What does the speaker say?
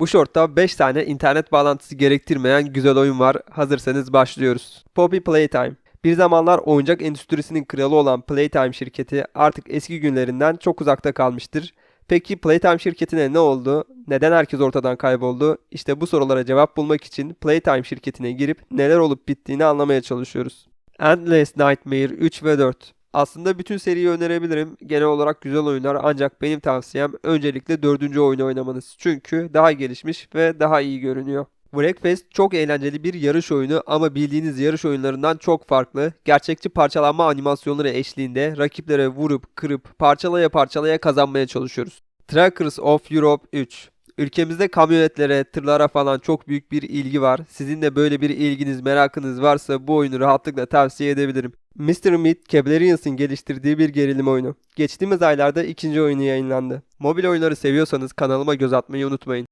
Bu shortta 5 tane internet bağlantısı gerektirmeyen güzel oyun var. Hazırsanız başlıyoruz. Poppy Playtime bir zamanlar oyuncak endüstrisinin kralı olan Playtime şirketi artık eski günlerinden çok uzakta kalmıştır. Peki Playtime şirketine ne oldu? Neden herkes ortadan kayboldu? İşte bu sorulara cevap bulmak için Playtime şirketine girip neler olup bittiğini anlamaya çalışıyoruz. Endless Nightmare 3 ve 4 Aslında bütün seriyi önerebilirim. Genel olarak güzel oyunlar ancak benim tavsiyem öncelikle dördüncü oyunu oynamanız. Çünkü daha gelişmiş ve daha iyi görünüyor. Breakfast çok eğlenceli bir yarış oyunu ama bildiğiniz yarış oyunlarından çok farklı. Gerçekçi parçalanma animasyonları eşliğinde rakiplere vurup kırıp parçalaya parçalaya kazanmaya çalışıyoruz. Trackers of Europe 3 Ülkemizde kamyonetlere, tırlara falan çok büyük bir ilgi var. Sizin de böyle bir ilginiz, merakınız varsa bu oyunu rahatlıkla tavsiye edebilirim. Mr. Meat, Cavalarians'ın geliştirdiği bir gerilim oyunu. Geçtiğimiz aylarda ikinci oyunu yayınlandı. Mobil oyunları seviyorsanız kanalıma göz atmayı unutmayın.